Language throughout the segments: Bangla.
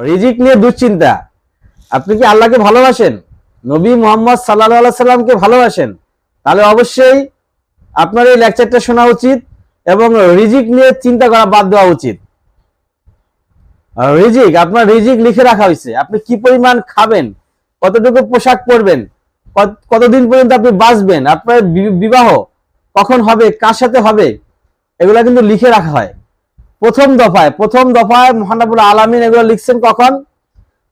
রিজিক নিয়ে দুশ্চিন্তা। আপনি কি আল্লাহকে ভালোবাসেন? নবী মোহাম্মদ সাল্লাহ সাল্লামকে ভালোবাসেন? তাহলে অবশ্যই আপনার এই লেকচারটা শোনা উচিত এবং রিজিক নিয়ে চিন্তা করা বাদ দেওয়া উচিত। রিজিক, আপনার রিজিক লিখে রাখা হয়েছে। আপনি কি পরিমাণ খাবেন? কতটুকু পোশাক পরবেন? কত- কতদিন পর্যন্ত আপনি বাঁচবেন? আপনার বিবাহ কখন হবে? কার সাথে হবে? এগুলা কিন্তু লিখে রাখা হয়। প্রথম দফায় প্রথম দফায় মহানবুল আলামিন এগুলো লিখছেন কখন?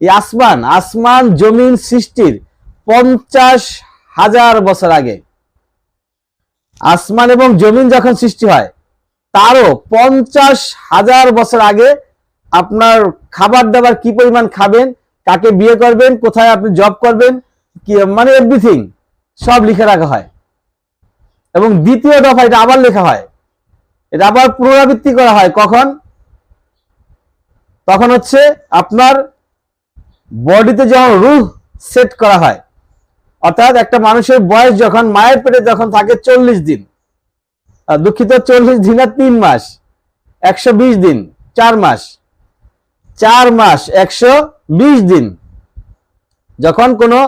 আসমান আসমান জমিন সৃষ্টির পঞ্চাশ হাজার বছর আগে। আসমান এবং জমিন যখন সৃষ্টি হয়, তারও পঞ্চাশ হাজার বছর আগে আপনার খাবার দাবার কি পরিমাণ খাবেন, কাকে বিয়ে করবেন, কোথায় আপনি জব করবেন, কি মানে এভরিথিং সব লিখে রাখা হয়। এবং দ্বিতীয় দফা এটা আবার লেখা হয় এটা আবার পুনরাবৃত্তি করা হয়। কখন? তখন হচ্ছে আপনার বডিতে যখন রুহ সেট করা হয়, অর্থাৎ একটা মানুষের বয়স যখন, মায়ের পেটে যখন থাকে চল্লিশ দিন দুঃখিত, চল্লিশ দিন আর তিন মাস, একশো বিশ দিন, চার মাস চার মাস, একশো বিশ দিন, যখন কোনো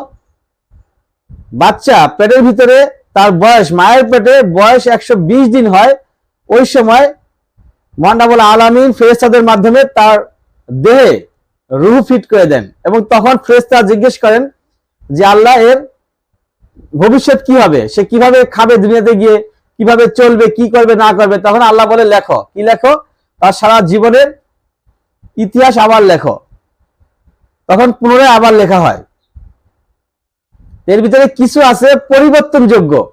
বাচ্চা পেটের ভিতরে তার বয়স, মায়ের পেটে বয়স একশো বিশ দিন হয় ওই সময় মহানাবুল আলামিন ফেরেস্তাদের মাধ্যমে তার দেহে রুহ ফিট করে দেন এবং তখন ফেরেস্তা জিজ্ঞেস করেন যে, আল্লাহ, এর ভবিষ্যৎ কি হবে? সে কীভাবে খাবে দুনিয়াতে গিয়ে? কীভাবে চলবে? কি করবে? না করবে? তখন আল্লাহ বলে, লেখো। কি লেখো? তার সারা জীবনের ইতিহাস আবার লেখো। তখন পুনরায় আবার লেখা হয়। এর ভিতরে কিছু আছে পরিবর্তনযোগ্য।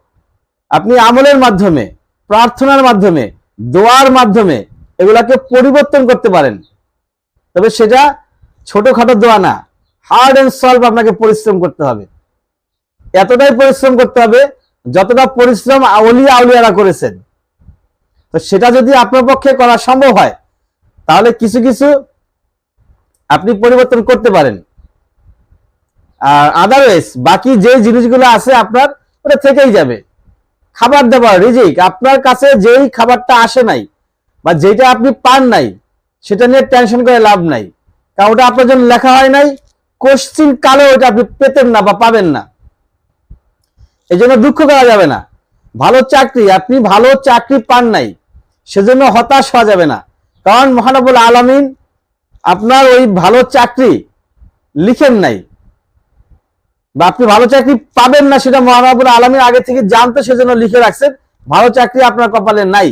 আপনি আমলের মাধ্যমে প্রার্থনার মাধ্যমে, দোয়ার মাধ্যমে এগুলাকে পরিবর্তন করতে পারেন। তবে সেটা ছোটখাটো দোয়া না হার্ড এন্ড সলভ আপনাকে পরিশ্রম করতে হবে। এতটাই পরিশ্রম করতে হবে, যতটা পরিশ্রম আউলিয়া আউলিয়ারা করেছেন। তো সেটা যদি আপনার পক্ষে করা সম্ভব হয়, তাহলে কিছু কিছু আপনি পরিবর্তন করতে পারেন। আর আদারওয়াইজ বাকি যে জিনিসগুলো আছে আপনার ওটা থেকেই যাবে। খাবার দাবার, রিজিক, আপনার কাছে যেই খাবারটা আসে নাই বা যেটা আপনি পান নাই, সেটা নিয়ে টেনশন করে লাভ নাই। কারণ ওটা আপনার জন্য লেখা হয় নাই কোশ্চিন কালো ওটা আপনি পেতেন না বা পাবেন না। এই জন্য দুঃখ করা যাবে না। ভালো চাকরি, আপনি ভালো চাকরি পান নাই, সেজন্য হতাশ হওয়া যাবে না। কারণ মহানবুল আলমিন আপনার ওই ভালো চাকরি লিখেন নাই। বা আপনি ভালো চাকরি পাবেন না সেটা মহানবুল আলমীর আগে থেকে জানতো, সেজন্য লিখে রাখছেন, ভালো চাকরি আপনার কপালে নাই।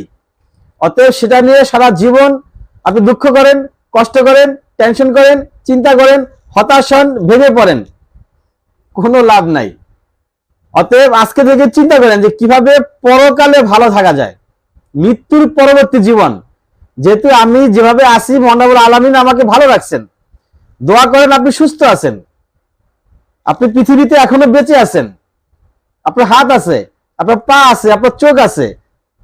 অতএব সেটা নিয়ে সারা জীবন আপনি দুঃখ করেন, কষ্ট করেন টেনশন করেন, চিন্তা করেন, হতাশ হন, ভেঙে পড়েন। কোনো লাভ নাই। অতএব আজকে থেকে চিন্তা করেন যে কীভাবে পরকালে ভালো থাকা যায়। মৃত্যুর পরবর্তী জীবন। যেহেতু আমি যেভাবে আসি মহানবুল আলমিন আমাকে ভালো রাখছেন। দোয়া করেন আপনি সুস্থ আছেন। আপনি পৃথিবীতে এখনও বেঁচে আছেন। আপনার হাত আছে, আপনার পা আছে, আপনার চোখ আছে।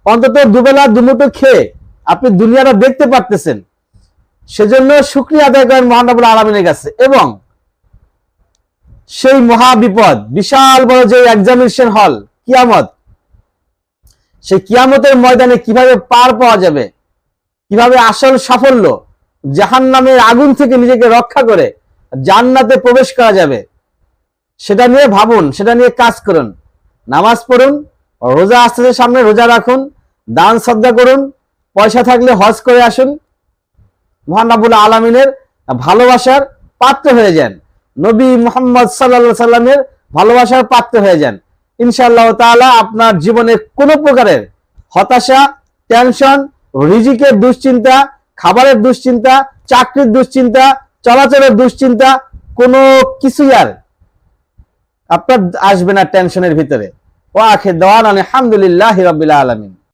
অন্তত দুবেলা দুমুটো খেয়ে আপনি দুনিয়াটা দেখতে পারতেছেন। সেজন্য শুক্রিয়া আদায় করেন মহানবুল আলমিনের কাছে। এবং সেই মহা বিপদ, বিশাল বড় যে এক্সামিনেশন হল কিয়ামত, সেই কিয়ামতের ময়দানে কীভাবে পার পাওয়া যাবে, কীভাবে আসল সাফল্য জাহান নামের আগুন থেকে নিজেকে রক্ষা করে জান্নাতে প্রবেশ করা যাবে সেটা নিয়ে ভাবুন, সেটা নিয়ে কাজ করুন। নামাজ পড়ুন, রোজা আসতে সামনে, রোজা রাখুন, দান শ্রদ্ধা করুন, পয়সা থাকলে হজ করে আসুন। মহানাবুল আলমিনের ভালোবাসার পাত্র হয়ে যান। নবী মোহাম্মদ সাল্লা সাল্লামের ভালোবাসার পাত্র হয়ে যান। ইনশাআল্লাহ তাআলা আপনার জীবনে কোনো প্রকারের হতাশা, টেনশন, রিজিকের দুশ্চিন্তা, খাবারের দুশ্চিন্তা, চাকরির দুশ্চিন্তা, চলাচলের দুশ্চিন্তা, কোনো কিছুই আর আপনার আসবে না টেনশনের ভিতরে। ও আখে দেওয়ান আলহামদুলিল্লাহ রবিল্লা আলমিন।